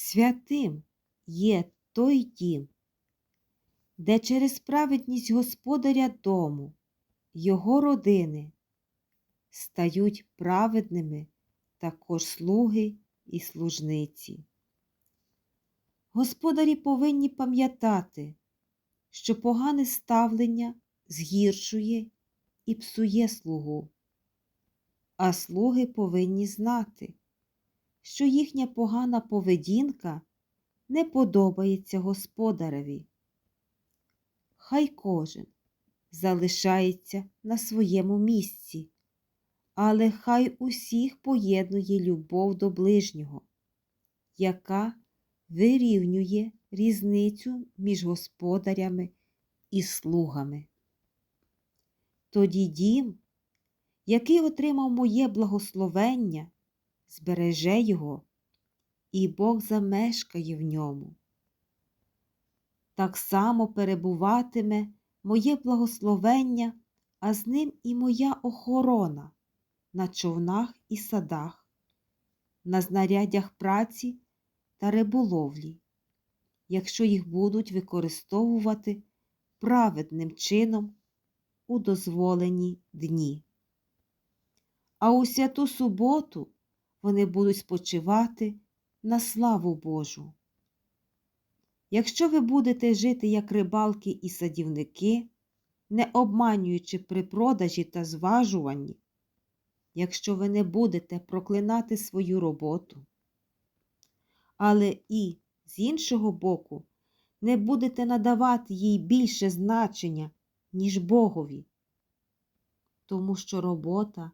Святим є той дім, де через праведність Господаря дому, його родини стають праведними також слуги і служниці. Господарі повинні пам'ятати, що погане ставлення згіршує і псує слугу, а слуги повинні знати, що їхня погана поведінка не подобається господареві. Хай кожен залишається на своєму місці, але хай усіх поєднує любов до ближнього, яка вирівнює різницю між господарями і слугами. Тоді дім, який отримав моє благословення, збереже його, і Бог замешкає в ньому. Так само перебуватиме моє благословення, а з ним і моя охорона на човнах і садах, на знаряддях праці та риболовлі, якщо їх будуть використовувати праведним чином у дозволені дні. А у святу суботу вони будуть спочивати на славу Божу. Якщо ви будете жити як рибалки і садівники, не обманюючи при продажі та зважуванні, якщо ви не будете проклинати свою роботу, але і з іншого боку не будете надавати їй більше значення, ніж Богові, тому що робота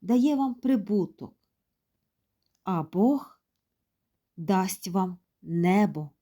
дає вам прибуток, а Бог дасть вам небо.